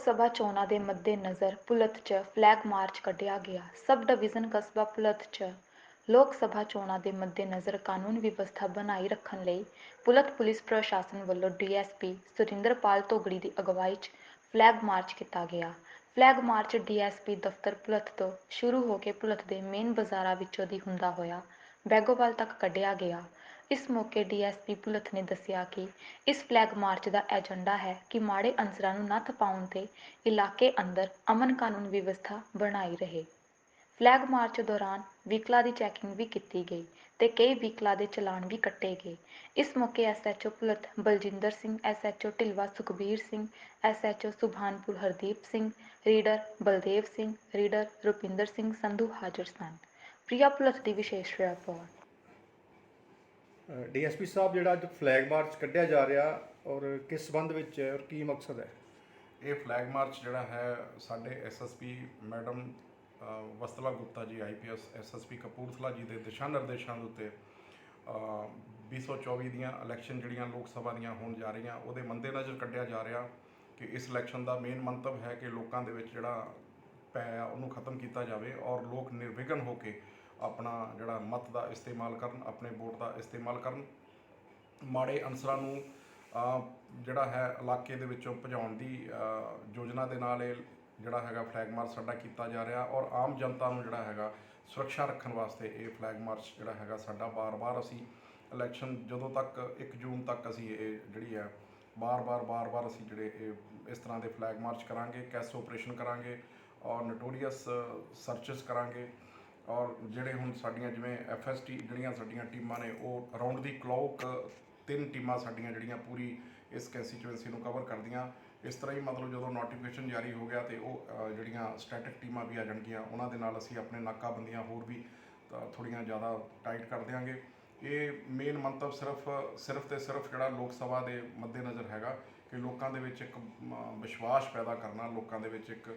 ਸਭਾ ਚੋਣਾਂ ਦੇ ਮੱਦੇਨਜ਼ਰ ਭੁਲੱਥ 'ਚ ਫਲੈਗ ਮਾਰਚ ਕੱਢਿਆ ਗਿਆ। ਸਬ ਡਿਵੀਜ਼ਨ ਕਸਬਾ ਭੁਲੱਥ 'ਚ ਲੋਕ ਸਭਾ ਚੋਣਾਂ ਦੇ ਮੱਦੇਨਜ਼ਰ ਕਾਨੂੰਨ ਵਿਵਸਥਾ ਬਣਾਈ ਰੱਖਣ ਲਈ ਭੁਲੱਥ ਪੁਲਿਸ ਪ੍ਰਸ਼ਾਸਨ ਵੱਲੋਂ ਡੀਐਸਪੀ ਸੁਰਿੰਦਰਪਾਲ ਧੋਗੜੀ ਦੀ ਅਗਵਾਈ 'ਚ ਫਲੈਗ ਮਾਰਚ ਕੀਤਾ ਗਿਆ। ਫਲੈਗ ਮਾਰਚ ਡੀਐਸਪੀ ਦਫ਼ਤਰ ਭੁਲੱਥ ਤੋਂ ਸ਼ੁਰੂ ਹੋ ਕੇ ਭੁਲੱਥ ਦੇ ਮੇਨ ਬਾਜ਼ਾਰਾਂ ਵਿੱਚੋਂ ਦੀ ਹੁੰਦਾ ਹੋਇਆ ਬੈਗੋਵਾਲ ਤੱਕ ਕੱਢਿਆ ਗਿਆ। ਇਸ ਮੌਕੇ ਡੀਐਸਪੀ ਭੁਲੱਥ ਨੇ ਦੱਸਿਆ ਕਿ ਇਸ ਫਲੈਗ ਮਾਰਚ ਦਾ ਏਜੰਡਾ ਹੈ ਕਿ ਮਾੜੇ ਅਨਸਰਾਂ ਨੂੰ ਨੱਥ ਪਾਉਣ ਤੇ ਇਲਾਕੇ ਅੰਦਰ ਅਮਨ ਕਾਨੂੰਨ ਵਿਵਸਥਾ ਬਣਾਈ ਰਹੇ। ਫਲੈਗ ਮਾਰਚ ਦੌਰਾਨ ਵਹੀਕਲਾਂ ਦੀ ਚੈਕਿੰਗ ਵੀ ਕੀਤੀ ਗਈ ਤੇ ਕਈ ਵਹੀਕਲਾਂ ਦੇ ਚਲਾਨ ਵੀ ਕੱਟੇ ਗਏ। ਇਸ ਮੌਕੇ SHO Bhulath Baljinder Singh SHO Dhilwan Sukhbir Singh SHO Subhanpur Hardeep Singh, reader Baldev Singh, reader Rupinder Singh Sandhu ਹਾਜ਼ਰ ਸਨ। ਪ੍ਰਿਆ ਭੁਲੱਥ ਦੀ ਵਿਸ਼ੇਸ਼ ਰਿਪੋਰਟ। ਡੀਐਸਪੀ ਸਾਹਿਬ ਜਿਹੜਾ ਅੱਜ ਫਲੈਗ ਮਾਰਚ ਕੱਢਿਆ ਜਾ ਰਿਹਾ ਔਰ ਕਿਸ ਸੰਬੰਧ ਵਿੱਚ ਹੈ ਔਰ ਕੀ ਮਕਸਦ ਹੈ? ਇਹ ਫਲੈਗ ਮਾਰਚ ਜਿਹੜਾ ਹੈ ਸਾਡੇ ਐਸਐਸਪੀ ਮੈਡਮ ਅ, ਵਸਤਲਾ ਗੁਪਤਾ ਜੀ ਆਈਪੀਐਸ ਐਸਐਸਪੀ ਕਪੂਰਥਲਾ ਜੀ ਦੇ ਦਿਸ਼ਾ ਨਿਰਦੇਸ਼ਾਂ ਦੇ ਉੱਤੇ ਅ, 2024 ਦੀਆਂ ਇਲੈਕਸ਼ਨ ਜਿਹੜੀਆਂ ਲੋਕ ਸਭਾ ਦੀਆਂ ਹੋਣ ਜਾ ਰਹੀਆਂ ਉਹਦੇ ਮੱਦੇਨਜ਼ਰ ਕੱਢਿਆ ਜਾ ਰਿਹਾ ਕਿ ਇਸ ਇਲੈਕਸ਼ਨ ਦਾ ਮੇਨ ਮੰਤਵ ਹੈ ਕਿ ਲੋਕਾਂ ਦੇ ਵਿੱਚ ਜਿਹੜਾ ਪੈ ਆ ਉਹਨੂੰ ਖਤਮ ਕੀਤਾ ਜਾਵੇ ਔਰ ਲੋਕ ਨਿਰਵਿਘਨ ਹੋ ਕੇ ਆਪਣਾ ਜਿਹੜਾ ਮਤ ਦਾ ਇਸਤੇਮਾਲ ਕਰਨ, ਆਪਣੇ ਵੋਟ ਦਾ ਇਸਤੇਮਾਲ ਕਰਨ। ਮਾੜੇ ਅਨਸਰਾਂ ਨੂੰ ਜਿਹੜਾ ਹੈ ਇਲਾਕੇ ਦੇ ਵਿੱਚੋਂ ਭਜਾਉਣ ਦੀ ਯੋਜਨਾ ਦੇ ਨਾਲ ਇਹ ਜਿਹੜਾ ਹੈਗਾ ਫਲੈਗ ਮਾਰਚ ਸਾਡਾ ਕੀਤਾ ਜਾ ਰਿਹਾ ਔਰ ਆਮ ਜਨਤਾ ਨੂੰ ਜਿਹੜਾ ਹੈਗਾ ਸੁਰੱਖਿਆ ਰੱਖਣ ਵਾਸਤੇ ਇਹ ਫਲੈਗ ਮਾਰਚ ਜਿਹੜਾ ਹੈਗਾ ਸਾਡਾ ਬਾਰ-ਬਾਰ ਅਸੀਂ ਇਲੈਕਸ਼ਨ ਜਦੋਂ ਤੱਕ 1 ਜੂਨ ਤੱਕ ਅਸੀਂ ਇਹ ਜਿਹੜੀ ਹੈ ਬਾਰ-ਬਾਰ ਬਾਰ-ਬਾਰ ਅਸੀਂ ਜਿਹੜੇ ਇਹ, ਇਸ ਤਰ੍ਹਾਂ ਦੇ ਫਲੈਗ ਮਾਰਚ ਕਰਾਂਗੇ, ਕੈਸ ਆਪਰੇਸ਼ਨ ਕਰਾਂਗੇ ਔਰ ਨਟੋਰੀਅਸ ਸਰਚਸ ਕਰਾਂਗੇ। ਔਰ ਜਿਹੜੇ ਹੁਣ ਸਾਡੀਆਂ ਜਿਵੇਂ ਐਫਐਸਟੀ ਜਿਹੜੀਆਂ ਸਾਡੀਆਂ ਟੀਮਾਂ ਨੇ, ਉਹ ਅਰਾਊਂਡ ਦੀ ਕਲੌਕ ਤਿੰਨ ਟੀਮਾਂ ਸਾਡੀਆਂ ਜਿਹੜੀਆਂ ਪੂਰੀ ਇਸ ਕੰਸਟੀਚੁਐਂਸੀ ਨੂੰ ਕਵਰ ਕਰਦੀਆਂ। ਇਸ ਤਰ੍ਹਾਂ ਹੀ ਮਤਲਬ ਜਦੋਂ ਨੋਟੀਫਿਕੇਸ਼ਨ ਜਾਰੀ ਹੋ ਗਿਆ ਤੇ ਉਹ ਜਿਹੜੀਆਂ ਸਟੈਟਿਕ ਟੀਮਾਂ ਵੀ ਆ ਜਾਣਗੀਆਂ, ਉਹਨਾਂ ਦੇ ਨਾਲ ਅਸੀਂ ਆਪਣੇ ਨਾਕਾਬੰਦੀਆਂ ਹੋਰ ਵੀ ਥੋੜੀਆਂ ਜ਼ਿਆਦਾ ਟਾਈਟ ਕਰ ਦਿਆਂਗੇ। ਇਹ ਮੇਨ ਮੰਤਵ ਸਿਰਫ ਸਿਰਫ ਤੇ ਸਿਰਫ ਜਿਹੜਾ ਲੋਕ ਸਭਾ ਦੇ ਮੱਦੇਨਜ਼ਰ ਹੈਗਾ ਕਿ ਲੋਕਾਂ ਦੇ ਵਿੱਚ ਇੱਕ ਵਿਸ਼ਵਾਸ ਪੈਦਾ ਕਰਨਾ, ਲੋਕਾਂ ਦੇ ਵਿੱਚ ਇੱਕ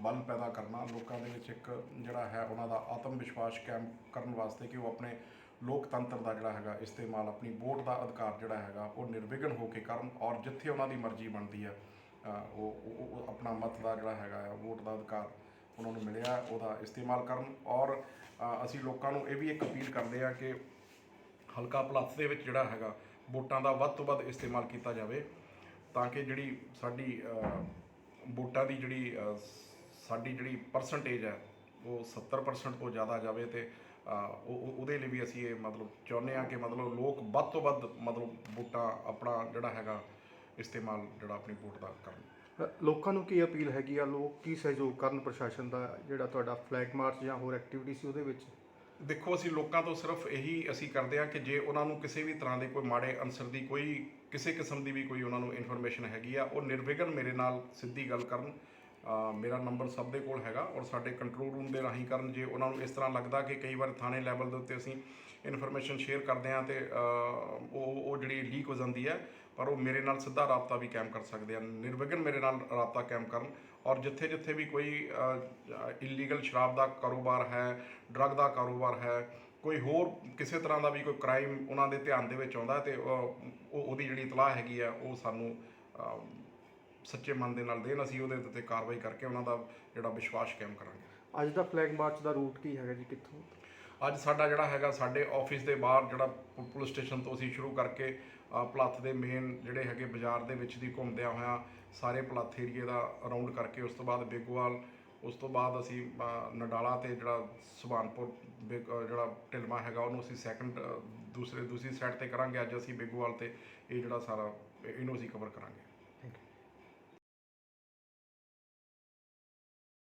ਬਲ ਪੈਦਾ ਕਰਨਾ ਲੋਕਾਂ ਦੇ ਵਿੱਚ ਇੱਕ ਜਿਹੜਾ ਹੈ ਉਹਨਾਂ ਦਾ ਆਤਮ ਵਿਸ਼ਵਾਸ ਕਾਇਮ ਕਰਨ ਵਾਸਤੇ ਕਿ ਉਹ ਆਪਣੇ ਲੋਕਤੰਤਰ ਦਾ ਜਿਹੜਾ ਹੈਗਾ ਇਸਤੇਮਾਲ ਆਪਣੀ ਵੋਟ ਦਾ ਅਧਿਕਾਰ ਜਿਹੜਾ ਹੈਗਾ ਉਹ ਨਿਰਵਿਘਨ ਹੋ ਕੇ ਕਰਨ ਔਰ ਜਿੱਥੇ ਉਹਨਾਂ ਦੀ ਮਰਜ਼ੀ ਬਣਦੀ ਹੈ ਉਹ ਆਪਣਾ ਮਤ ਦਾ ਜਿਹੜਾ ਹੈਗਾ ਆ, ਵੋਟ ਦਾ ਅਧਿਕਾਰ ਉਹਨਾਂ ਨੂੰ ਮਿਲਿਆ ਉਹਦਾ ਇਸਤੇਮਾਲ ਕਰਨ ਔਰ ਅਸੀਂ ਲੋਕਾਂ ਨੂੰ ਇਹ ਵੀ ਇੱਕ ਅਪੀਲ ਕਰਦੇ ਆ ਕਿ ਹਲਕਾ ਪਲੱਥ ਦੇ ਵਿੱਚ ਜਿਹੜਾ ਹੈਗਾ ਵੋਟਾਂ ਦਾ ਵੱਧ ਤੋਂ ਵੱਧ ਇਸਤੇਮਾਲ ਕੀਤਾ ਜਾਵੇ ਤਾਂ ਕਿ ਜਿਹੜੀ ਸਾਡੀ ਵੋਟਾਂ ਦੀ ਜਿਹੜੀ ਸਾਡੀ ਜਿਹੜੀ ਪਰਸੈਂਟੇਜ ਹੈ ਉਹ 70% ਤੋਂ ਜ਼ਿਆਦਾ ਜਾਵੇ ਤੇ ਉਹਦੇ ਲਈ ਵੀ ਅਸੀਂ ਇਹ ਮਤਲਬ ਚਾਹੁੰਦੇ ਆ ਕਿ ਮਤਲਬ ਲੋਕ ਵੱਧ ਤੋਂ ਵੱਧ ਮਤਲਬ ਵੋਟਾਂ ਆਪਣਾ ਜਿਹੜਾ ਹੈਗਾ ਇਸਤੇਮਾਲ ਜਿਹੜਾ ਆਪਣੀ ਵੋਟ ਦਾ ਕਰਨ। ਲੋਕਾਂ ਨੂੰ ਕੀ ਅਪੀਲ ਹੈਗੀ ਆ? ਲੋਕ ਕੀ ਸਹਿਯੋਗ ਕਰਨ ਪ੍ਰਸ਼ਾਸਨ ਦਾ? ਜਿਹੜਾ ਤੁਹਾਡਾ ਫਲੈਗ ਮਾਰਚ ਜਾਂ ਹੋਰ ਐਕਟੀਵਿਟੀ ਸੀ ਉਹਦੇ ਵਿੱਚ? ਦੇਖੋ ਅਸੀਂ ਲੋਕਾਂ ਤੋਂ ਸਿਰਫ ਇਹੀ ਅਸੀਂ ਕਰਦੇ ਹਾਂ ਕਿ ਜੇ ਉਹਨਾਂ ਨੂੰ ਕਿਸੇ ਵੀ ਤਰ੍ਹਾਂ ਦੇ ਕੋਈ ਮਾੜੇ ਅਨਸਰ ਦੀ ਕੋਈ ਕਿਸੇ ਕਿਸਮ ਦੀ ਵੀ ਕੋਈ ਉਹਨਾਂ ਨੂੰ ਇਨਫੋਰਮੇਸ਼ਨ ਹੈਗੀ ਆ ਉਹ ਨਿਰਵਿਘਨ ਮੇਰੇ ਨਾਲ ਸਿੱਧੀ ਗੱਲ ਕਰਨ। ਮੇਰਾ ਨੰਬਰ ਸਭ ਦੇ ਕੋਲ ਹੈਗਾ ਔਰ ਸਾਡੇ ਕੰਟਰੋਲ ਰੂਮ ਦੇ ਰਾਹੀਂ ਕਰਨ ਜੇ ਉਹਨਾਂ ਨੂੰ ਇਸ ਤਰ੍ਹਾਂ ਲੱਗਦਾ ਕਿ ਕਈ ਵਾਰ ਥਾਣੇ ਲੈਵਲ ਦੇ ਉੱਤੇ ਅਸੀਂ ਇਨਫੋਰਮੇਸ਼ਨ ਸ਼ੇਅਰ ਕਰਦੇ ਹਾਂ ਤੇ ਉਹ ਉਹ ਜਿਹੜੀ ਲੀਕ ਹੋ ਜਾਂਦੀ ਹੈ, ਪਰ ਉਹ ਮੇਰੇ ਨਾਲ ਸਿੱਧਾ ਰਾਬਤਾ ਵੀ ਕਾਇਮ ਕਰ ਸਕਦੇ ਹਨ, ਨਿਰਵਿਘਨ ਮੇਰੇ ਨਾਲ ਰਾਬਤਾ ਕਾਇਮ ਕਰਨ ਔਰ ਜਿੱਥੇ ਜਿੱਥੇ ਵੀ ਕੋਈ ਇਲੀਗਲ ਸ਼ਰਾਬ ਦਾ ਕਾਰੋਬਾਰ ਹੈ ਡਰੱਗ ਦਾ ਕਾਰੋਬਾਰ ਹੈ, ਕੋਈ ਹੋਰ ਕਿਸੇ ਤਰ੍ਹਾਂ ਦਾ ਵੀ ਕੋਈ ਕ੍ਰਾਈਮ ਉਹਨਾਂ ਦੇ ਧਿਆਨ ਦੇ ਵਿੱਚ ਆਉਂਦਾ ਤੇ ਉਹ, ਉਹਦੀ ਜਿਹੜੀ ਇਤਲਾਹ ਹੈਗੀ ਆ ਉਹ ਸਾਨੂੰ ਸੱਚੇ ਮਨ ਦੇ ਨਾਲ ਦੇਣ ਅਸੀਂ ਉਹਦੇ ਉੱਤੇ ਕਾਰਵਾਈ ਕਰਕੇ ਉਹਨਾਂ ਦਾ ਜਿਹੜਾ ਵਿਸ਼ਵਾਸ ਕਾਇਮ ਕਰਾਂਗੇ। ਅੱਜ ਦਾ ਫਲੈਗ ਮਾਰਚ ਦਾ ਰੂਟ ਕੀ ਹੈਗਾ ਜੀ ਕਿੱਥੋਂ? ਅੱਜ ਸਾਡਾ ਜਿਹੜਾ ਹੈਗਾ ਸਾਡੇ ਆਫਿਸ ਦੇ ਬਾਹਰ ਜਿਹੜਾ ਪੁ- ਪੁਲਿਸ ਸਟੇਸ਼ਨ ਤੋਂ ਅਸੀਂ ਸ਼ੁਰੂ ਕਰਕੇ ਅ, ਭਲੱਥ ਦੇ ਮੇਨ ਜਿਹੜੇ ਹੈਗੇ ਬਾਜ਼ਾਰ ਦੇ ਵਿੱਚ ਦੀ ਘੁੰਮਦਿਆਂ ਹੋਇਆਂ ਸਾਰੇ ਭਲੱਥ ਏਰੀਏ ਦਾ ਰਾਉਂਡ ਕਰਕੇ ਉਸ ਤੋਂ ਬਾਅਦ ਬੇਗੋਵਾਲ ਉਸ ਤੋਂ ਬਾਅਦ ਅਸੀਂ ਅ, ਨਡਾਲਾ ਤੇ ਜਿਹੜਾ ਸੁਭਾਨਪੁਰ ਬੇਗ- ਅ, ਜਿਹੜਾ ਢਿਲਮਾ ਹੈਗਾ ਉਹਨੂੰ ਅਸੀਂ ਸੈਕੰਡ ਦੂਸਰੇ ਦੂਸਰੀ ਸਾਈਡ ਤੇ ਕਰਾਂਗੇ। ਅੱਜ ਅਸੀਂ ਬੇਗੋਵਾਲ ਤੇ ਇਹ ਜਿਹੜਾ ਸਾਰਾ ਇਹਨੂੰ ਅਸੀਂ ਕਵਰ ਕਰਾਂਗੇ।